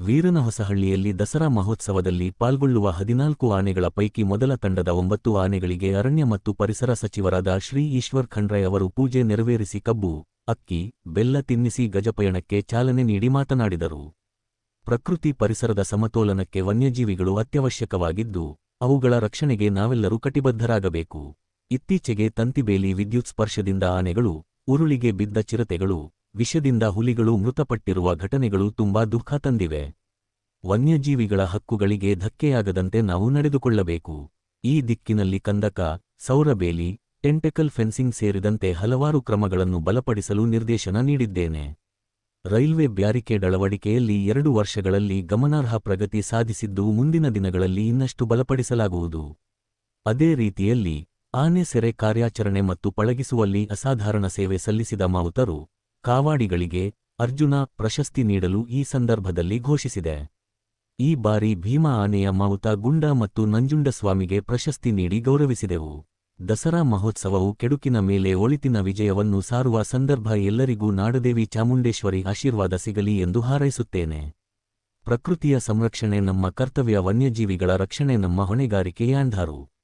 ವೀರನಹೊಸಹಳ್ಳಿಯಲ್ಲಿ ದಸರಾ ಮಹೋತ್ಸವದಲ್ಲಿ ಪಾಲ್ಗೊಳ್ಳುವ ಹದಿನಾಲ್ಕು ಆನೆಗಳ ಪೈಕಿ ಮೊದಲ ತಂಡದ ಒಂಬತ್ತು ಆನೆಗಳಿಗೆ ಅರಣ್ಯ ಮತ್ತು ಪರಿಸರ ಸಚಿವರಾದ ಶ್ರೀ ಈಶ್ವರ್ ಖಂಡ್ರೆ ಅವರು ಪೂಜೆ ನೆರವೇರಿಸಿ ಕಬ್ಬು, ಅಕ್ಕಿ, ಬೆಲ್ಲ ತಿನ್ನಿಸಿ ಗಜಪಯಣಕ್ಕೆ ಚಾಲನೆ ನೀಡಿ ಮಾತನಾಡಿದರು. ಪ್ರಕೃತಿ ಪರಿಸರದ ಸಮತೋಲನಕ್ಕೆ ವನ್ಯಜೀವಿಗಳು ಅತ್ಯವಶ್ಯಕವಾಗಿದ್ದು, ಅವುಗಳ ರಕ್ಷಣೆಗೆ ನಾವೆಲ್ಲರೂ ಕಟಿಬದ್ಧರಾಗಬೇಕು. ಇತ್ತೀಚೆಗೆ ತಂತಿಬೇಲಿ ವಿದ್ಯುತ್ ಸ್ಪರ್ಶದಿಂದ ಆನೆಗಳು, ಉರುಳಿಗೆ ಬಿದ್ದ ಚಿರತೆಗಳು ವಿಷದಿಂದ ಹುಲಿಗಳು ಮೃತಪಟ್ಟಿರುವ ಘಟನೆಗಳು ತುಂಬಾ ದುಃಖ ತಂದಿವೆ. ವನ್ಯಜೀವಿಗಳ ಹಕ್ಕುಗಳಿಗೆ ಧಕ್ಕೆಯಾಗದಂತೆ ನಾವು ನಡೆದುಕೊಳ್ಳಬೇಕು. ಈ ದಿಕ್ಕಿನಲ್ಲಿ ಕಂದಕ, ಸೌರಬೇಲಿ, ಟೆಂಟೆಕಲ್ ಫೆನ್ಸಿಂಗ್ ಸೇರಿದಂತೆ ಹಲವಾರು ಕ್ರಮಗಳನ್ನು ಬಲಪಡಿಸಲು ನಿರ್ದೇಶನ ನೀಡಿದ್ದೇನೆ. ರೈಲ್ವೆ ಬ್ಯಾರಿಕೇಡ್ ಅಳವಡಿಕೆಯಲ್ಲಿ ಎರಡು ವರ್ಷಗಳಲ್ಲಿ ಗಮನಾರ್ಹ ಪ್ರಗತಿ ಸಾಧಿಸಿದ್ದು ಮುಂದಿನ ದಿನಗಳಲ್ಲಿ ಇನ್ನಷ್ಟು ಬಲಪಡಿಸಲಾಗುವುದು. ಅದೇ ರೀತಿಯಲ್ಲಿ ಆನೆ ಸೆರೆ ಕಾರ್ಯಾಚರಣೆ ಮತ್ತು ಪಳಗಿಸುವಲ್ಲಿ ಅಸಾಧಾರಣ ಸೇವೆ ಸಲ್ಲಿಸಿದ ಮಾವುತರು ಕಾವಾಡಿಗಳಿಗೆ ಅರ್ಜುನ ಪ್ರಶಸ್ತಿ ನೀಡಲು ಈ ಸಂದರ್ಭದಲ್ಲಿ ಘೋಷಿಸಿದೆ. ಈ ಬಾರಿ ಭೀಮಾ ಆನೆಯ ಮಾವುತ ಗುಂಡ ಮತ್ತು ನಂಜುಂಡಸ್ವಾಮಿಗೆ ಪ್ರಶಸ್ತಿ ನೀಡಿ ಗೌರವಿಸಿದೆವು. ದಸರಾ ಮಹೋತ್ಸವವು ಕೆಡುಕಿನ ಮೇಲೆ ಒಳಿತಿನ ವಿಜಯವನ್ನು ಸಾರುವ ಸಂದರ್ಭ ಎಲ್ಲರಿಗೂ ನಾಡದೇವಿ ಚಾಮುಂಡೇಶ್ವರಿ ಆಶೀರ್ವಾದ ಸಿಗಲಿ ಎಂದು ಹಾರೈಸುತ್ತೇನೆ. ಪ್ರಕೃತಿಯ ಸಂರಕ್ಷಣೆ ನಮ್ಮ ಕರ್ತವ್ಯ, ವನ್ಯಜೀವಿಗಳ ರಕ್ಷಣೆ, ನಮ್ಮ ಹೊಣೆಗಾರಿಕೆ, ಯಾಂಧಾರು.